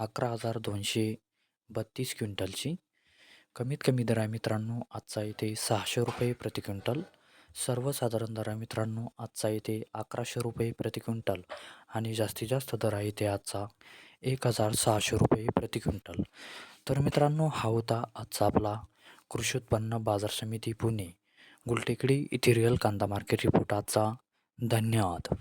अकरा हजार दोनशे बत्तीस क्विंटलची. कमीत कमी दर आहे मित्रांनो आजचा इथे सहाशे रुपये प्रति क्विंटल. सर्वसाधारण दर आहे मित्रांनो आजचा इथे अकराशे रुपये प्रति क्विंटल. आणि जास्तीत जास्त दर आहे इथे आजचा एक हजार सहाशे रुपये प्रति क्विंटल. तर मित्रांनो हा होता आजचा आपला कृषी उत्पन्न बाजार समिती पुणे. गुलटेकडी इथे रिअल कांदा मार्केट रिपोर्ट आजचा. धन्यवाद.